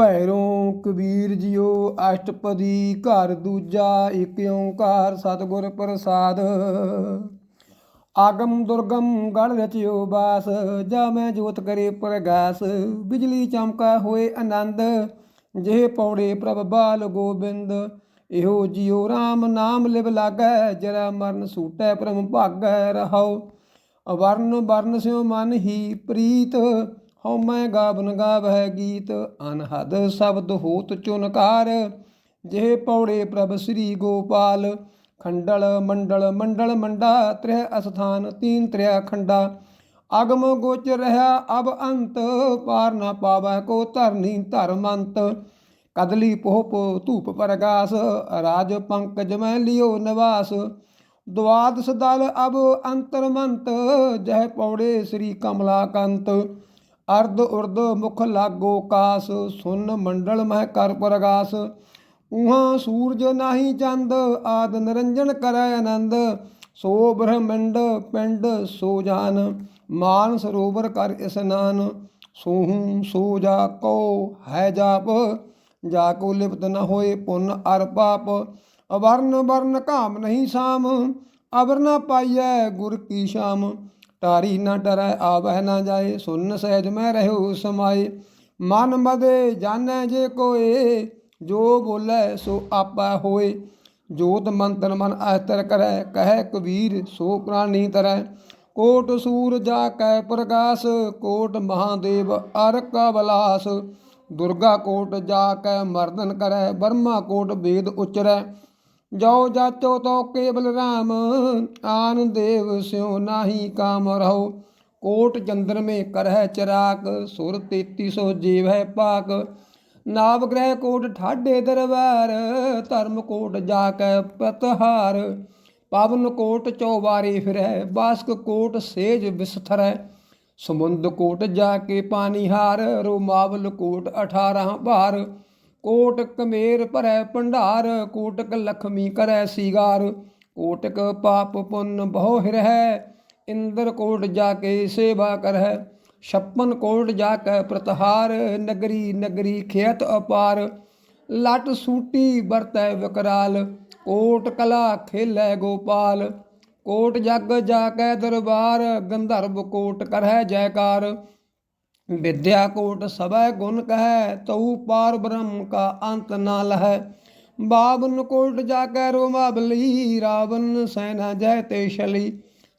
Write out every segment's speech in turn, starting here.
Bhairon Kabir JIO ਅਸ਼ਟਪਦੀ ਘਰ ਦੂਜਾ ਏਕ ਓੰਕਾਰ ਸਤਿਗੁਰ ਪ੍ਰਸਾਦ। ਆਗਮ ਦੁਰਗਮ ਗੜ ਰਚਿਓ ਬਾਸ, ਜਾ ਮੈਂ ਜੋਤ ਕਰੇ ਪ੍ਰਗਾਸ। ਬਿਜਲੀ ਚਮਕਾ ਹੋਏ ਆਨੰਦ, ਜਿਹੇ ਪੌੜੇ ਪ੍ਰਭ ਬਾਲ ਗੋਬਿੰਦ। ਇਹੋ ਜਿਉ RAM ਨਾਮ ਲਿਵ ਲਾਗੈ, ਜਰਾ ਮਰਨ ਸੂਟੈ ਪ੍ਰਮ ਭਾਗੈ ਰਹਾਉ। ਅਵਰਨ ਵਰਨ ਸਿਉ ਮਨ ਹੀ ਪ੍ਰੀਤ ਹਉ ਮੈਂ ਗਾਵਨ ਗਾਵਹਿ ਗੀਤ, ਅਨਹਦ ਸ਼ਬਦ ਹੋਤ ਚੁਨਕਾਰ। ਜਿਹੇ ਪੌੜੇ ਪ੍ਰਭ ਸ੍ਰੀ ਗੋਪਾਲ, ਖੰਡਲ ਮੰਡਲ ਮੰਡਲ ਮੰਡਾ, ਤ੍ਰਿਹ ਅਸਥਾਨ ਤੀਨ ਤ੍ਰਿਆ ਖੰਡਾ। ਅਗਮ ਗੋਚ ਰਹਾ ਅਬ ਅੰਤ, ਪਾਰ ਨਾ ਪਾਵੈ ਕੋ ਧਰਨੀ ਧਰਮੰਤ। ਕਦਲੀ ਪੋਹ ਧੂਪ ਪ੍ਰਗਾਸ, ਰਾਜ ਪੰਕਜ ਮੈਂ ਲਿਓ ਨਿਵਾਸ। ਦਵਾਦਸ ਦਲ ਅਬ ਅੰਤਰਮੰਤ, ਜਹ ਪੌੜੇ ਸ੍ਰੀ ਕਮਲਾ ਕੰਤ ਅਰਧ ਉਰਦ ਮੁਖ ਲਾਗੋ ਕਾਸ, ਸੁਨ ਮੰਡਲ ਮਹਿ ਕਰ ਪ੍ਰਗਾਸ। ਉਹਾਂ ਸੂਰਜ ਨਾਹੀ ਚੰਦ, ਆਦ ਨਿਰੰਜਨ ਕਰੈ ਆਨੰਦ। ਸੋ ਬ੍ਰਹਮੰਡ ਪਿੰਡ ਸੋ ਜਾਨ, ਮਾਨ ਸਰੋਵਰ ਕਰ ਇਸਨਾਨ ਸੋਹੂੰ ਸੋ ਜਾ ਕੋ ਹੈ ਜਾਪ। ਜਾ ਕੋ ਲਿਪਤ ਨ ਹੋਏ ਪੁੰਨ ਅਰ ਪਾਪ। ਅਵਰਨ ਵਰਨ ਕਾਮ ਨਹੀਂ ਸਾਮ, ਅਵਰ ਨ ਪਾਈਐ ਗੁਰ ਕੀ ਸ਼ਾਮ। ਟਾਰੀ ਨ ਡਰੈ ਆਵਹਿ ਨਾ ਜਾਏ, ਸੁਨ ਸਹਿਜ ਮੈਂ ਰਹਿਉ ਸਮਾਏ। ਮਨ ਮਦੇ ਜਾਣੈ ਜੇ ਕੋਏ, ਜੋ ਬੋਲੇ ਸੋ ਆਪਾ ਹੋਏ। ਜੋਤ ਮੰਤਨ ਮਨ ਅਸਤਰ ਕਰੈ, ਕਹਿ ਕਬੀਰ ਸੋ ਪ੍ਰਾਨੀ ਤਰੈ। ਕੋਟ ਸੂਰ ਜਾ ਕੈ ਪ੍ਰਗਾਸ, ਕੋਟ ਮਹਾਦੇਵ ਅਰ ਕਾ ਬਲਾਸ। ਦੁਰਗਾ ਕੋਟ ਜਾ ਕੈ ਮਰਦਨ ਕਰੈ, ਬਰਮਾ ਕੋਟ ਵੇਦ ਉਚਰੈ। ਜੋ ਜਾਚੋ ਤੋ ਕੇਵਲ ਰਾਮ, ਆਨ ਦੇਵ ਸਿਉ ਨਾਹੀ ਕਾਮ ਰਹੋ। ਕੋਟ ਚੰਦਰ ਮੇ ਕਰਹਿ ਚਰਾਕ ਸੁਰ 3300 ਜੀਵ ਹੈ ਪਾਕ ਨਾਵ ਗ੍ਰਹਿ ਕੋਟ ਠਾਡੇ ਦਰਬਾਰ, ਧਰਮ ਕੋਟ ਜਾ ਕੇ ਪਤਹਾਰ ਪਵਨ ਕੋਟ ਚੌਬਾਰੇ ਫਿਰੈ ਬਾਸਕ ਕੋਟ ਸੇਜ ਵਿਸਥਰੈ ਸਮੁੰਦ ਕੋਟ ਜਾ ਕੇ ਪਾਣੀ ਹਾਰ, ਰੋਮਾਵਲ ਕੋਟ 18 ਭਾਰ। ਕੋਟਕ ਕਮੇਰ ਭਰੈ ਭੰਡਾਰ, ਕੋਟਕ ਲਖਮੀ ਕਰੈ ਸੀਗਾਰ। ਕੋਟਕ ਪਾਪ ਪੁੰਨ ਬਹੁ ਹਿਰਹਿ, ਇੰਦਰ ਕੋਟ ਜਾ ਕੇ ਸੇਵਾ ਕਰੈ ਛੱਪਨ ਕੋਟ ਜਾ ਕੇ ਪ੍ਰਤਹਾਰ, ਨਗਰੀ ਨਗਰੀ ਖੇਤ ਅਪਾਰ। ਲਟ ਸੂਟੀ ਵਰਤੈ ਵਿਕਰਾਲ, ਕੋਟ ਕਲਾ ਖੇਲੈ ਗੋਪਾਲ। ਕੋਟ ਜਗ ਜਾ ਕੇ ਦਰਬਾਰ, ਗੰਧਰਵ ਕੋਟ ਕਰੈ ਜੈਕਾਰ। ਵਿਦਿਆ ਕੋਟ ਸਭੈ ਗੁਣ ਕਹੈ ਤਉ ਪਾਰ ਬ੍ਰਹਮ ਕਾ ਅੰਤ ਨਾ ਲਹੈ ਬਾਵਨ ਕੋਟ ਜਾ ਕੈ ਰੋਮਾਬਲੀ ਰਾਵਨ ਸੈਨਾ ਜੈ ਤੇ ਸ਼ਲੀ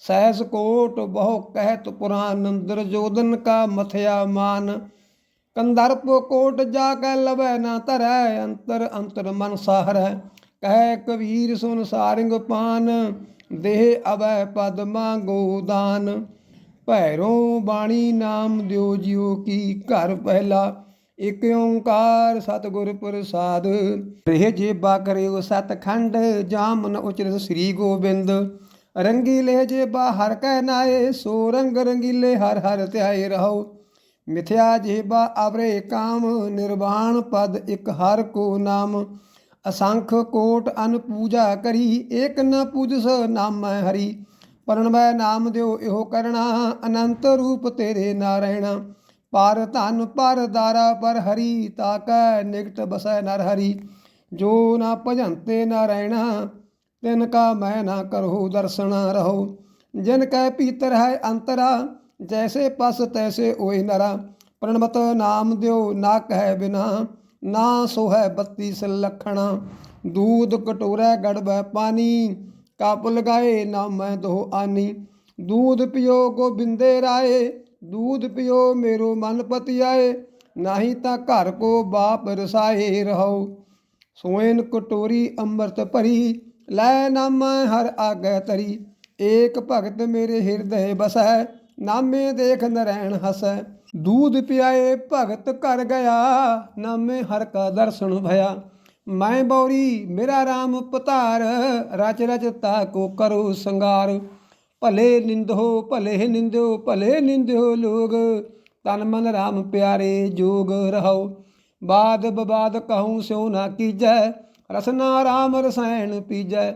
ਸੈਸ ਕੋਟ ਬਹੁ ਕਹਿਤ ਪੁਰਾਨ ਅੰਦਰ ਜੋਦਨ ਕਾ ਮਥਿਆ ਮਾਨ ਕੰਦਰਪ ਕੋਟ ਜਾ ਕੈ ਲਵੈ ਨਾ ਧਰੈ ਅੰਤਰ ਅੰਤਰ ਮਨ ਸਾਹਰੈ ਕਹਿ ਕਬੀਰ ਸੁਨ ਸਾਰਿੰਗ ਪਾਨ ਦੇਹ ਅਵੈ ਪਦ ਮੰਗੋ ਭੈਰੋ ਬਾਣੀ ਨਾਮ ਦਿਓ ਜਿਉ ਕੀ ਘਰ ਪਹਿਲਾ। ਇਕ ਓੰਕਾਰ ਸਤਿਗੁਰ ਪ੍ਰਸਾਦ। ਰਹਿ ਜੇਬਾ ਕਰਿਓ ਸਤਖੰਡ ਜਾਮਨ ਉਚਰਤ ਸ੍ਰੀ ਗੋਬਿੰਦ। ਰੰਗੀਲੇ ਜੇਬਾ ਹਰ ਕੈ ਨਾਏ, ਸੋ ਰੰਗ ਰੰਗੀਲੇ ਹਰ ਹਰ ਧਿਆਏ ਰਹੋ। ਮਿਥਿਆ ਜੇਬਾ ਅਵਰੇ ਕਾਮ, ਨਿਰਵਾਣ ਪਦ ਇਕ ਹਰ ਕੋ ਨਾਮ। ਅਸੰਖ ਕੋਟ ਅਨ ਪੂਜਾ ਕਰੀ, ਏਕ ਨ ਪੂਜਸ ਨਾਮੈ ਹਰੀ। ਪਰਣਵੈ ਨਾਮ ਦਿਓ, ਇਹੋ ਕਰਣਾ, ਅਨੰਤ ਰੂਪ ਤੇਰੇ ਨਾਰਾਇਣਾ ਪਰ ਧਨ ਪਰ ਦਾਰਾ ਪਰ ਹਰੀ ਤਾਕੈ ਨਿਕਟ ਬਸੈ ਨਰ ਹਰੀ। ਜੋ ਨਾ ਭਜੰਤੇ ਨਾਰਾਇਣਾ ਤਿਨ ਕਾ ਮੈਂ ਨਾ ਕਰਹੁ ਦਰਸ਼ਨਾ ਰਹੋ। ਜਿਨ ਕੈ ਪੀਤਰ ਹੈ ਅੰਤਰਾ, ਜੈਸੇ ਪਸ ਤੈਸੇ ਓਏ ਨਰਾ। ਪ੍ਰਣਵਤ ਨਾਮ ਦਿਓ, ਨਾ ਕਹਿ ਬਿਨਾ, ਨਾ ਸੋਹੈ ਬੱਤੀ ਲਖਣਾ ਦੂਧ ਕਟੋਰਾ ਗੜਬੈ ਪਾਣੀ ਕੱਪ ਲਗਾਏ, ਨਾ ਮੈਂ ਦੋ ਆਨੀ। ਦੂਧ ਪਿਓ ਗੋਬਿੰਦੇ ਰਾਏ, ਦੂਧ ਪਿਓ ਮੇਰੋ ਮਨ ਪਤਿਆਏ, ਨਹੀਂ ਤਾਂ ਘਰ ਕੋ ਬਾਪ ਰਸਾਏ ਰਹੋ ਸੋਇਨ ਕਟੋਰੀ ਅੰਮ੍ਰਿਤ ਭਰੀ, ਲੈ ਨਾਮ ਹਰ ਆਗੈ ਤਰੀ ਏਕ ਭਗਤ ਮੇਰੇ ਹਿਰਦੈ ਬਸੈ, ਨਾਮੇ ਦੇਖ ਨਰੈਣ ਹਸੈ। ਦੂਧ ਪਿਆਏ ਭਗਤ ਘਰ ਗਿਆ, ਨਾਮੇ ਹਰ ਕਾ ਦਰਸ਼ਨ ਭਇਆ। ਮੈਂ ਬੌਰੀ, ਮੇਰਾ RAM ਪਤਾਰ, ਰਚ ਰਚ ਤਾ ਕੋ ਕਰੋ ਸੰਗਾਰ। ਭਲੇ ਨਿੰਦੋ ਭਲੇ ਨਿੰਦਿਓ ਭਲੇ ਨਿੰਦਿਓ ਲੋਗ। ਤਨ ਮਨ RAM ਪਿਆਰੇ ਜੋਗ ਰਹੋ ਬਾਦ ਬਬਾਦ ਕਹੂੰ ਸਿਉ ਨਾ ਕੀਜੈ, ਰਸਨਾ RAM ਰਸਾਇਣ ਪੀਜੈ।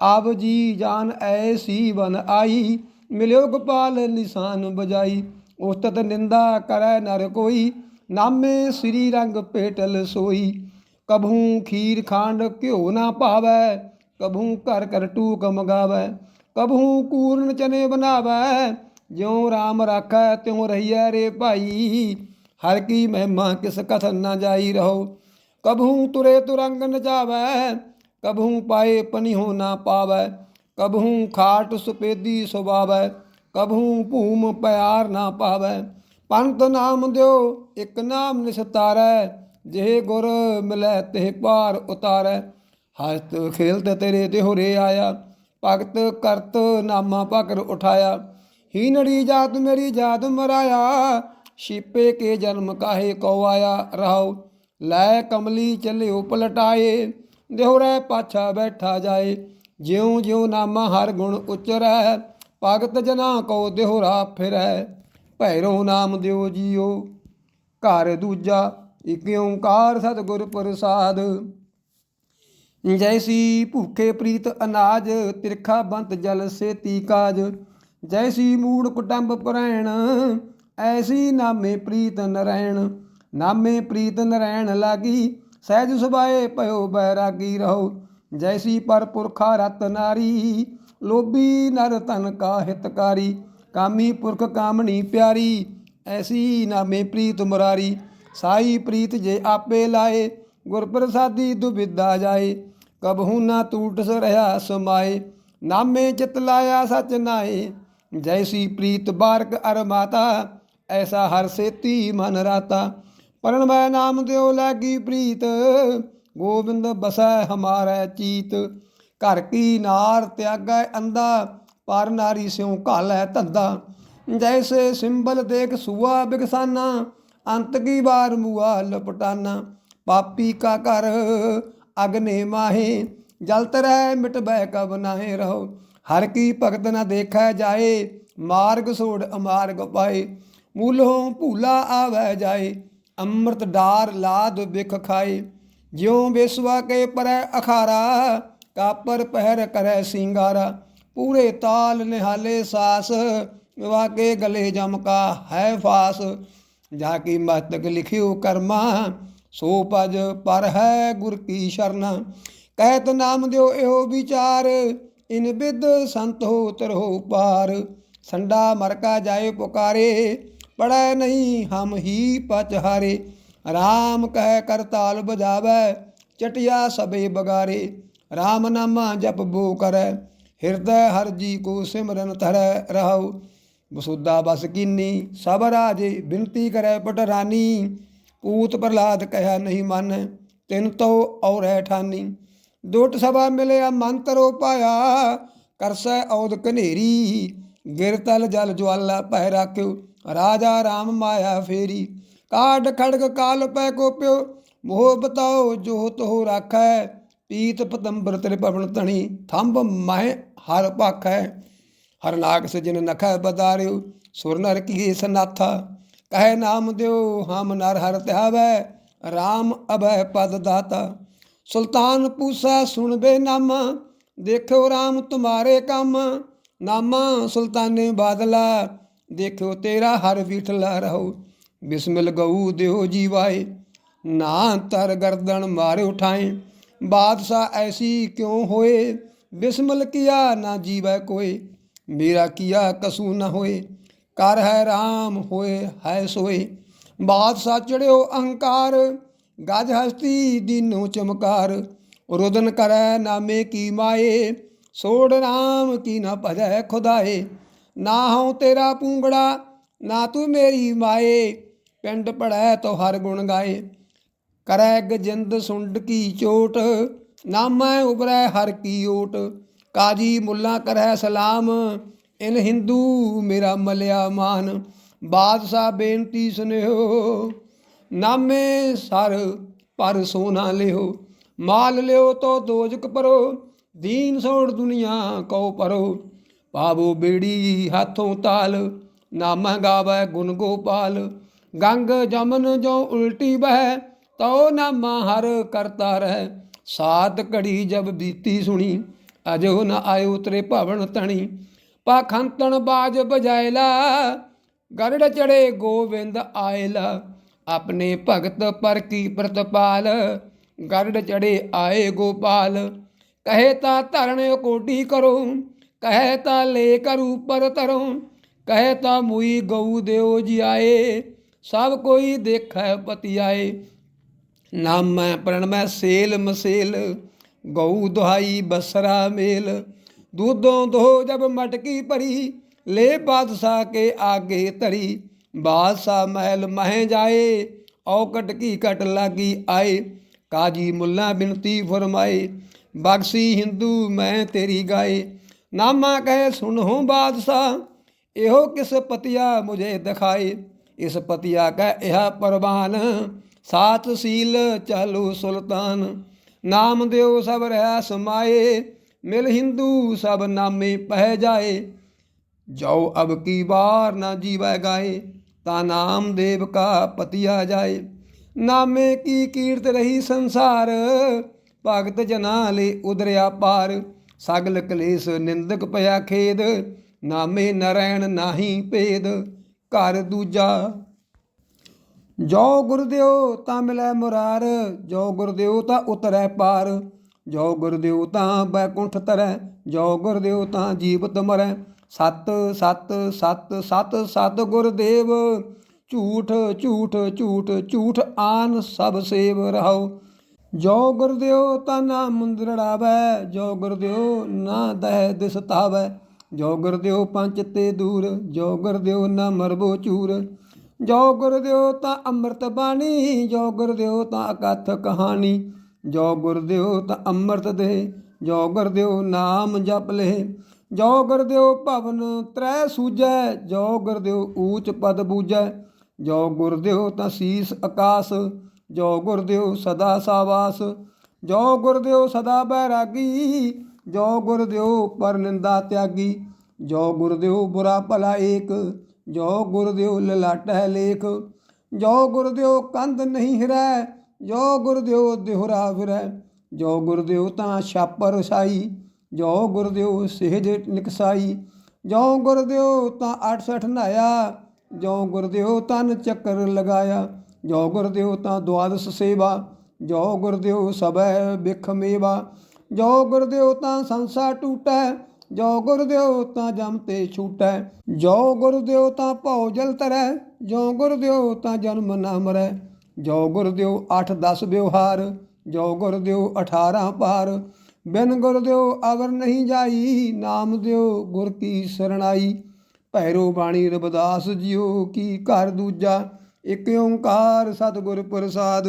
ਆਪ ਜੀ ਜਾਨ ਐਸੀ ਬਨ ਆਈ, ਮਿਲਿਓ ਗੋਪਾਲ ਨਿਸ਼ਾਨ ਬਜਾਈ ਉਸਤਤ ਨਿੰਦਾ ਕਰੈ ਨਰ ਕੋਈ, ਨਾਮੇ ਸ੍ਰੀ ਰੰਗ ਪੇਟਲ ਸੋਈ। ਕਭੂ ਖੀਰ ਖਾਂਡ ਘਿਓ ਨਾ ਪਾਵੈ ਕਭੂ ਘਰ ਘਰ ਟੂਕ ਮਗਾਵੈ, ਕਭੂ ਕੂਰਨ ਚਨੇ ਬਣਾਵੈ, ਜਿਉ ਰਾਮ ਰਾਖੈ ਤਿਉ ਰਹੀਐ ਰੇ ਭਾਈ, ਹਰ ਕੀ ਮਹਿਮਾ ਕਿਸ ਕਥਨ ਨਾ ਜਾਈ ਰਹੋ। ਕਭੂ ਤੁਰੇ ਤੁਰੰਗ ਨਚਾਵੈ ਕਭੂ ਪਾਏ ਪਨਿਹੋ ਨਾ ਪਾਵੈ, ਕਭੂ ਖਾਟ ਸੁਪੇਦੀ ਸੁਭਾਵੈ, ਕਭੂ ਭੂਮ ਪਿਆਰ ਨਾ ਪਾਵੈ। ਪੰਤ ਨਾਮ ਦਿਓ, ਇੱਕ ਨਾਮ ਨਿਸਤਾਰੈ ਜਿਹੇ ਗੁਰ ਮਿਲੈ ਤੇ ਭਾਰ ਉਤਾਰੈ ਹਸਤ ਖੇਲਤ ਤੇਰੇ ਦੇਹੁਰੇ ਆਇਆ, ਭਗਤ ਕਰਤ ਨਾਮਾ ਪਕਰ ਉਠਾਇਆ। ਹੀਨੜੀ ਜਾਤ ਮੇਰੀ ਜਾਤ ਮਰਾਇਆ, ਛਿਪੇ ਕੇ ਜਨਮ ਕਾਹੇ ਕੋ ਆਇਆ ਰਹਾਉ। ਲੈ ਕਮਲੀ ਚੱਲਿਓ ਪਲਟਾਏ ਦੇਹੁਰੇ ਪਾਛਾ ਬੈਠਾ ਜਾਏ। ਜਿਉ ਜਿਉ ਨਾਮਾ ਹਰ ਗੁਣ ਉਚਰੈ, ਭਗਤ ਜਨਾ ਕੋ ਦੇਹੁਰਾ ਫਿਰੈ। ਭੈਰੋ ਨਾਮ ਦਿਓ ਜੀਓ, ਘਰ ਦੂਜਾ ਇਕ ਓੰਕਾਰ ਸਤਿਗੁਰ ਪ੍ਰਸਾਦ। ਜੈਸੀ ਭੁੱਖੇ ਪ੍ਰੀਤ ਅਨਾਜ, ਤਿਰਖਾ ਬੰਤ ਜਲ ਸੇਤੀ ਕਾਜ। ਜੈਸੀ ਮੂੜ ਕੁਟੰਬ ਪਰੈਣ, ਐਸੀ ਨਾਮੇ ਪ੍ਰੀਤ ਨਰੈਣ। ਨਾਮੇ ਪ੍ਰੀਤ ਨਰੈਣ ਲਾਗੀ, ਸਹਿਜ ਸੁਭਾਏ ਭਇਓ ਬੈਰਾਗੀ ਰਹੋ। ਜੈਸੀ ਪਰ ਪੁਰਖਾ ਰਤ ਨਾਰੀ, ਲੋਭੀ ਨਰ ਤਨ ਕਾ ਹਿਤਕਾਰੀ ਕਾਮੀ ਪੁਰਖ ਕਾਮਣੀ ਪਿਆਰੀ, ਐਸੀ ਨਾਮੇ ਪ੍ਰੀਤ ਮੁਰਾਰੀ। ਸਾਈ ਪ੍ਰੀਤ ਜੇ ਆਪੇ ਲਾਏ ਗੁਰ ਪ੍ਰਸਾਦੀ ਦੁਬਿਦਾ ਜਾਏ ਕਬਹੂ ਨਾ ਟੂਟ ਸ ਰਹਾ ਸਮਾਏ, ਨਾਮੇ ਚਿਤ ਲਾਇਆ ਸਚ ਨਾਏ। ਜੈਸੀ ਪ੍ਰੀਤ ਬਾਰਕ ਅਰ ਮਾਤਾ, ਐਸਾ ਹਰ ਸੇਤੀ ਮਨ ਰਾਤਾ। ਪਰਣ ਮੈਂ ਨਾਮ ਦਿਓ ਲਾਗੀ ਪ੍ਰੀਤ, ਗੋਬਿੰਦ ਬਸੈ ਹਮਾਰੈ ਚੀਤ। ਘਰ ਕੀ ਨਾਰ ਤਿਆਗੈ ਅੰਦਾ ਪਰ ਨਾਰੀ ਸਿਉ ਘਾਲੈ ਧੰਦਾ। ਜੈਸੇ ਸਿੰਬਲ ਦੇਖ ਸੂਆ ਬਿਗਸਾਨਾ ਅੰਤ ਕੀ ਵਾਰ ਮੁਆ ਲਪਟਾਨਾ? ਪਾਪੀ ਕਾ ਘਰ ਅਗਨੇ ਮਾਹੇ ਜਲਤ ਰਹਿ ਮਿਟਬੈ ਕਬ ਨਾਹੇ ਰਹੋ। ਹਰ ਕੀ ਭਗਤ ਨਾ ਦੇਖੈ ਜਾਏ, ਮਾਰਗ ਸੋੜ ਅਮਾਰਗ ਪਾਏ। ਮੂਲੋਂ ਭੂਲਾ ਆਵੈ ਜਾਏ, ਅੰਮ੍ਰਿਤ ਡਾਰ ਲਾਦ ਵਿਖ ਖਾਏ। ਜਿਉ ਬੇਸਵਾ ਕੇ ਪਰੈ ਅਖਾਰਾ, ਕਾਪਰ ਪਹਿਰ ਕਰੈ ਸਿੰਗਾਰਾ। ਪੂਰੇ ਤਾਲ ਨਿਹਾਲੇ ਸਾਸ ਵਾਕੇ ਗਲੇ ਜਮਕਾ ਹੈ ਫਾਸ। ਜਾ ਕੀ ਮਸਤਕ ਲਿਖਿਓ ਕਰਮਾ, ਸੋ ਪਜ ਪਰ ਹੈ ਗੁਰ ਕੀ ਸ਼ਰਨ। ਕਹਿਤ ਨਾਮ ਦਿਓ ਇਹੋ ਵਿਚਾਰ, ਇਨ ਬਿਦ ਸੰਤ ਹੋ ਤਰੋ ਪਾਰ। ਸੰਡਾ ਮਰਕਾ ਜਾਏ ਪੁਕਾਰੇ, ਪੜੈ ਨਹੀਂ ਹਮ ਹੀ ਪਚਹਾਰੇ RAM ਕਹਿ ਕਰ ਤਾਲ ਬਜਾਵੈ, ਚਟਿਆ ਸਭੇ ਬਗਾਰੇ। RAM ਨਾਮਾ ਜਪ ਬੋ ਕਰੈ, ਹਿਰਦੈ ਹਰ ਜੀ ਕੋ ਸਿਮਰਨ ਧਰੈ, ਰਹਾਉ। ਬਸੁੱਧਾ ਬਸ ਕੀਨੀ ਸਭ ਰਾਜੇ ਬਿਨਤੀ ਕਰੈ ਪਟਰਾਨੀ। ਪੂਤ ਪ੍ਰਲਾਦ ਕਹਿਆ ਨਹੀਂ ਮਨ, ਤਿਨ ਤੋ ਔਰੈ ਠਾਨੀ। ਦੁੱਟ ਸਭਾ ਮਿਲਿਆ ਮੰਤਰੋ ਪਾਇਆ, ਕਰਸੈ ਔਦ ਕਨੇਰੀ ਗਿਰਤਲ ਜਲ ਜਵਾਲਾ ਪੈ ਰਾਖਿਓ ਰਾਜਾ ਰਾਮ ਮਾਇਆ ਫੇਰੀ। ਕਾਢ ਖੜਗ ਕਾਲ ਪੈ ਕੋਪਿਓ, ਮੋਹ ਬਤਾਓ ਜੋਤ ਹੋ ਰਾਖੈ। ਪੀਤ ਪਤੰਬਰ ਤੇਰੇ ਪਵਨ ਤਣੀ ਥੰਬ ਮਹਿ ਹਰ ਭਾਖੈ ਹਰ ਨਾਗ ਸਜਨ ਨਖੈ ਬਦਾਰਿਓ, ਸੁਰ ਨਰ ਕੀ ਸਨਾਥਾ। ਕਹੈ ਨਾਮ ਦਿਓ, ਹਮ ਨਰ ਹਰ ਧਿਆਵੈ RAM ਅਭੈ ਪਦ ਦਾਤਾ। ਸੁਲਤਾਨ ਪੂਸਾ ਸੁਣਬੇ ਨਾਮਾ ਦੇਖੋ RAM ਤੁਮਾਰੇ ਕੰਮ। ਨਾਮਾ ਸੁਲਤਾਨੇ ਬਾਦਲਾ ਦੇਖੋ ਤੇਰਾ ਹਰ ਵਿਠਲਾ ਰਹੋ। ਬਿਸਮਿਲ ਗਊ ਦਿਓ ਜੀਵਾਏ, ਨਾ ਤਰ ਗਰਦਨ ਮਾਰੇ ਉਠਾਏ। ਬਾਦਸ਼ਾਹ ਐਸੀ ਕਿਉਂ ਹੋਏ? ਬਿਸਮਿਲ ਕੀਆ ਨਾ ਜੀਵੈ ਕੋਏ? ਮੇਰਾ ਕੀਆ ਕਸੂ ਨਾ ਹੋਏ, ਕਰ ਹੈ RAM ਹੋਏ, ਹੈ ਸੋਏ। ਬਾਦ ਚੜਿਓ ਅਹੰਕਾਰ, ਗਜ ਹਸਤੀ ਦੀਨੋ ਚਮਕਾਰ। ਰੁਦਨ ਕਰੈ ਨਾਮੇ ਕੀ ਮਾਏ, ਸੋੜ RAM ਕੀ ਨਾ ਭਜੈ ਖੁਦਾਏ। ਨਾ ਹਉ ਤੇਰਾ ਪੂੰਗੜਾ, ਨਾ ਤੂੰ ਮੇਰੀ ਮਾਏ। ਪਿੰਡ ਪੜੈ ਤੋ ਹਰ ਗੁਣ ਗਾਏ। ਕਰੈ ਗਜਿੰਦ ਸੁੰਡ ਕੀ ਚੋਟ, ਨਾ ਮੈਂ ਉਬਰੈ ਹਰ ਕੀ ਓਟ। ਕਾਜੀ ਮੁੱਲਾ ਕਰੈ ਸਲਾਮ, ਇਨ ਹਿੰਦੂ ਮੇਰਾ ਮਲਿਆ ਮਾਨ, ਬਾਦਸ਼ਾਹ ਬੇਨਤੀ ਸੁਨਿਓ ਨਾਮੇ ਸਰ ਪਰ ਸੋਨਾ ਲਿਓ, ਮਾਲ ਲਿਓ ਤੋ ਦੋਜਕ ਪਰੋ, ਦੀਨ ਸੋੜ ਦੁਨੀਆ ਕਉ ਪਰੋ ਪਾਵੋ ਬੇੜੀ ਹੱਥੋਂ ਤਾਲ ਨਾਮਾ ਗਾਵੈ ਗੁਣ ਗੋਪਾਲ, ਗੰਗ ਜਮਨ ਜੋ ਉਲਟੀ ਬਹਿ, ਤਉ ਨਾਮਾ ਹਰ ਕਰਤਾ ਰਹਿ, ਸਾਤ ਘੜੀ ਜਬ ਬੀਤੀ ਸੁਣੀ ਅਜੋ ਨ ਆਇ ਉਤਰੇ ਭਵਨ ਤਣੀ, ਪਾਖੰਤਣ ਬਾਜ ਬਜਾਇਲਾ, ਗਰੜ ਚੜੇ ਗੋਵਿੰਦ ਆਇਲਾ। ਆਪਣੇ ਭਗਤ ਪਰ ਕੀ ਪ੍ਰਤਪਾਲ, ਗਰੜ ਚੜੇ ਆਏ ਗੋਪਾਲ। ਕਹੇ ਤਾਂ ਧਰਨ ਕੋਟੀ ਕਰੋ, ਕਹੇ ਤਾਂ ਲੈ ਕਰ ਉਪਰ ਤਰੋ, ਕਹੇ ਤਾਂ ਮੁਈ ਗਊ ਦਿਓ ਜਿਆਏ, ਸਭ ਕੋਈ ਦੇਖੈ ਪਤਿਆਏ। ਪ੍ਰਣ ਪ੍ਰਣਮੈ ਸੇਲ ਮਸੇਲ ਗਊ ਦੁਹਾਈ ਬਸਰਾ ਮੇਲ। ਦੂਧੋਂ ਦੋ ਜਬ ਮਟਕੀ ਭਰੀ, ਲੈ ਬਾਦਸ਼ਾਹ ਕੇ ਆਗੇ ਧਰੀ। ਬਾਦਸ਼ਾਹ ਮਹਿਲ ਮਹਿ ਜਾਏ, ਔਕਟ ਕੀ ਕਟ ਲਾਗੀ ਆਏ। ਕਾਜੀ ਮੁੱਲਾ ਬਿਨਤੀ ਫਰਮਾਏ, ਬਖਸ਼ੀ ਹਿੰਦੂ ਮੈਂ ਤੇਰੀ ਗਾਏ। ਨਾਮਾ ਕਹੇ ਸੁਣੋ ਬਾਦਸ਼ਾਹ, ਇਹੋ ਕਿਸ ਪਤਿਆ ਮੁਝੇ ਦਿਖਾਏ। ਇਸ ਪਤਿਆ ਕਾ ਇਹ ਪਰਵਾਨ ਸਾਤ ਸੀਲ ਚਾਲੂ ਸੁਲਤਾਨ। ਨਾਮ ਦਿਓ ਸਭ ਰਹਿ ਸਮਾਏ ਮਿਲ ਹਿੰਦੂ ਸਭ ਨਾਮੇ ਪਹਿ ਜਾਏ। ਜਾਓ ਅਬ ਕੀ ਵਾਰ ਨਾ ਜੀਵੈ ਗਾਏ, ਤਾ ਨਾਮ ਦੇਵ ਕਾ ਪਤਿਆ ਜਾਏ। ਨਾਮੇ ਕੀ ਕੀਰਤ ਰਹੀ ਸੰਸਾਰ, ਭਗਤ ਜਨਾ ਲੈ ਉਦਰਿਆ ਪਾਰ। ਸਗਲ ਕਲੇਸ਼ ਨਿੰਦਕ ਪਿਆ ਖੇਦ, ਨਾਮੇ ਨਰੈਣ ਨਾਹੀ ਭੇਦ। ਘਰ ਦੂਜਾ ਜੋ ਗੁਰਦਿਓ ਤਾਂ ਮਿਲੈ ਮੁਰਾਰ, ਜੋ ਗੁਰਦਿਓ ਤਾਂ ਉਤਰੈ ਪਾਰ। ਜੋ ਗੁਰਦਿਓ ਤਾਂ ਬੈਕੁੰਠ ਤਰੈ ਜੋ ਗੁਰਦਿਓ ਤਾਂ ਜੀਵਤ ਮਰੈ। ਸਤ ਸਤ ਸਤ ਸਤ ਸਤ ਗੁਰਦੇਵ ਝੂਠ ਝੂਠ ਝੂਠ ਝੂਠ ਆਨ ਸਭ ਸੇਵ ਰਹਾਉ ਜੋ ਗੁਰਦਿਓ ਤਾਂ ਨਾ ਮੁੰਦਰੜਾਵੈ ਜੋ ਗੁਰਦਿਓ ਨਾ ਦਹਿ ਦਿਸਤਾਵੈ ਜੋ ਗੁਰਦਿਓ ਪੰਚ ਤੇ ਦੂਰ, ਜੋ ਗੁਰਦਿਓ ਨਾ ਮਰਬੋ ਚੂਰ। ਜੋ ਗੁਰਦਿਓ ਤਾਂ ਅੰਮ੍ਰਿਤ ਬਾਣੀ ਜੋ ਗੁਰਦਿਓ ਤਾਂ ਅਕਥ ਕਹਾਣੀ ਜੋ ਗੁਰਦਿਓ ਤਾਂ ਅੰਮ੍ਰਿਤ ਦੇ ਜੋ ਗੁਰਦਿਓ ਨਾਮ ਜਪ ਲੈ ਜੋ ਗੁਰਦਿਓ ਭਵਨ ਤ੍ਰੈ ਸੂਜੈ ਜੋ ਗੁਰਦਿਓ ਊਚ ਪਦ ਬੂਜੈ ਜੋ ਗੁਰਦਿਓ ਤਾਂ ਸੀਸ ਆਕਾਸ ਜੋ ਗੁਰਦਿਓ ਸਦਾ ਸਾਵਾਸ ਜੋ ਗੁਰਦਿਓ ਸਦਾ ਬੈਰਾਗੀ ਜੋ ਗੁਰਦਿਓ ਪਰ ਨਿੰਦਾ ਤਿਆਗੀ ਜੋ ਗੁਰਦਿਓ ਬੁਰਾ ਭਲਾ ਏਕ ਜੋ ਗੁਰਦਿਓ ਲਲਾਟੈ ਲੇਖ ਜੋ ਗੁਰਦਿਓ ਕੰਧ ਨਹੀਂ ਹਿਰੈ ਜੋ ਗੁਰਦਿਓ ਦਿਹਰਾ ਫਿਰੈ ਜੋ ਗੁਰਦਿਓ ਤਾਂ ਛਾਪਰ ਸਾਈ ਜੋ ਗੁਰਦਿਓ ਸਹਿਜ ਨਿਕਸਾਈ ਜੋ ਗੁਰਦਿਓ ਤਾਂ 68 ਨਾਇਆ ਜੋ ਗੁਰਦਿਓ ਤਨ ਚੱਕਰ ਲਗਾਇਆ ਜੋ ਗੁਰਦਿਓ ਤਾਂ ਦੁਆਦਸ ਸੇਵਾ ਜੋ ਗੁਰਦਿਓ ਸਭੈ ਬਿਖ ਮੇਵਾ ਜੋ ਗੁਰਦਿਓ ਤਾਂ ਸੰਸਾ ਟੂਟੈ ਜੋ ਗੁਰ ਦਿਓ ਤਾਂ ਜਮ ਤੇ ਛੂਟੈ, ਜੋ ਗੁਰਦਿਓ ਤਾਂ ਭਉ ਜਲ ਤਰੈ ਜੋ ਗੁਰਦਿਓ ਤਾਂ ਜਨਮ ਨਾ ਮਰੈ ਜੋ ਗੁਰਦਿਓ 8 10 ਵਿਵਹਾਰ, ਜੋ ਗੁਰਦਿਓ 18 ਪਾਰ ਬਿਨ ਗੁਰਦਿਓ ਅਵਰ ਨਹੀਂ ਜਾਈ, ਨਾਮ ਦਿਓ ਗੁਰ ਕੀ ਸਰਣਾਈ। ਭੈਰੋ ਬਾਣੀ ਰਬਦਾਸ ਜਿਉ ਕੀ ਘਰ ਦੂਜਾ, ਇਕ ਓੰਕਾਰ ਸਤਿਗੁਰ ਪ੍ਰਸਾਦ।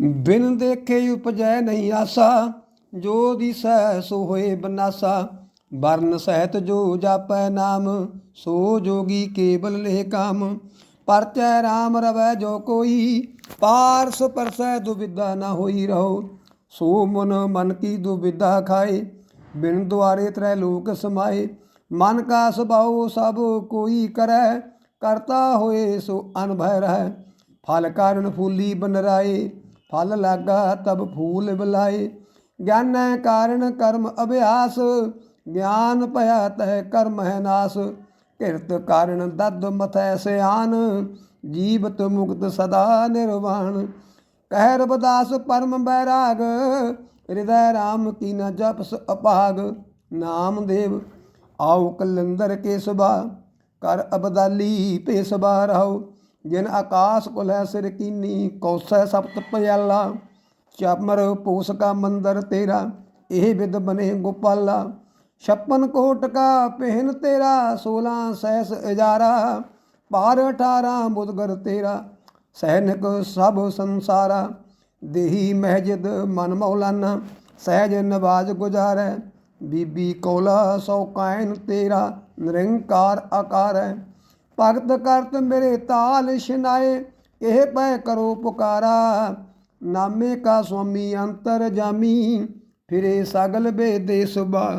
ਬਿਨ ਦੇਖੇ ਉਪਜੈ ਨਹੀਂ ਆਸਾ ਜੋ ਦੀ ਦਿਸੈ ਸੋ ਹੋਏ ਬਨਾਸਾ, ਵਰਨ ਸਹਿਤ ਜੋ ਜਾਪੈ ਨਾਮ, ਸੋ ਜੋਗੀ ਕੇਵਲ ਲੈ ਕਾਮ। ਪਰਚੈ RAM ਰਵੈ ਜੋ ਕੋਈ, ਪਾਰਸ ਪਰਸੈ ਦੁਬਿਧਾ ਨਾ ਹੋਈ ਰਹੋ। ਸੋ ਮਨ ਮਨ ਕੀ ਦੁਬਿਧਾ ਖਾਏ, ਬਿਨ ਦੁਆਰੇ ਤ੍ਰੈ ਲੋਕ ਸਮਾਏ। ਮਨ ਕਾ ਸੁਭਾਉ ਸਭ ਕੋਈ ਕਰੈ, ਕਰਤਾ ਹੋਏ ਸੋ ਅਨਭੈ ਰਹਿ। ਫਲ ਕਾਰਨ ਫੂਲੀ ਬਨਰਾਏ, ਫਲ ਲਾਗਾ ਤਬ ਫੂਲ ਬਲਾਏ। ਗਿਆਨੈ ਕਾਰਨ ਕਰਮ ਅਭਿਆਸ, ਗਿਆਨ ਭਇਆ ਤਹਿ ਕਰਮ ਹੈ ਨਾਸ। ਕਿਰਤ ਕਾਰਨ ਦਦ ਮਥੈ ਸਿਆਨ, ਜੀਵਤ ਮੁਕਤ ਸਦਾ ਨਿਰਵਾਣ। ਕਹਿ ਰਬਦਾਸ ਪਰਮ ਬੈਰਾਗ, ਹਿਰਦੈ RAM ਕੀ ਨ ਜਪਸ ਅਪਾਗ। ਨਾਮਦੇਵ ਆਉ ਕਲੰਦਰ ਕੇ ਸੁਭਾ ਕਰ ਅਬਦਾਲੀ ਭੇਸਬਾ ਰਹੋ ਜਿਨ ਆਕਾਸ ਕੁਲੈ ਸਿਰ ਕੀਨੀ ਕੌਸੈ ਸਪਤ ਪਿਆਲਾ ਚਾਮਰ ਪੂਸ ਕਾ ਮੰਦਰ ਤੇਰਾ ਇਹ ਵਿਦ ਬਨੇ ਗੋਪਾਲਾ ਛਪਨ ਕੋਟ ਕਾ ਪਹਿਨ ਤੇਰਾ 16 ਸੈਸ ਇਜਾਰਾ ਪਾਰ 18 ਮੁਦਗਰ ਤੇਰਾ ਸੈਨਿਕ ਸਭ ਸੰਸਾਰਾ ਦੇਹੀ ਮਹਿਜਦ ਮਨ ਮੌਲਾਨਾ ਸਹਿਜ ਨਵਾਜ ਗੁਜਾਰੈ ਬੀਬੀ ਕੌਲਾ ਸੋ ਕਾਇਨ ਤੇਰਾ ਨਿਰੰਕਾਰ ਆਕਾਰ ਹੈ ਭਗਤ ਕਰਤ ਮੇਰੇ ਤਾਲ ਸ਼ਨਾਏ ਇਹ ਪੈ ਕਰੋ ਪੁਕਾਰਾ ਨਾਮੇ ਕਾ ਸੁਆਮੀ ਅੰਤਰ ਜਾਮੀ ਫਿਰੇ ਸਗਲ ਬੇਦੇ ਸੁਭਾ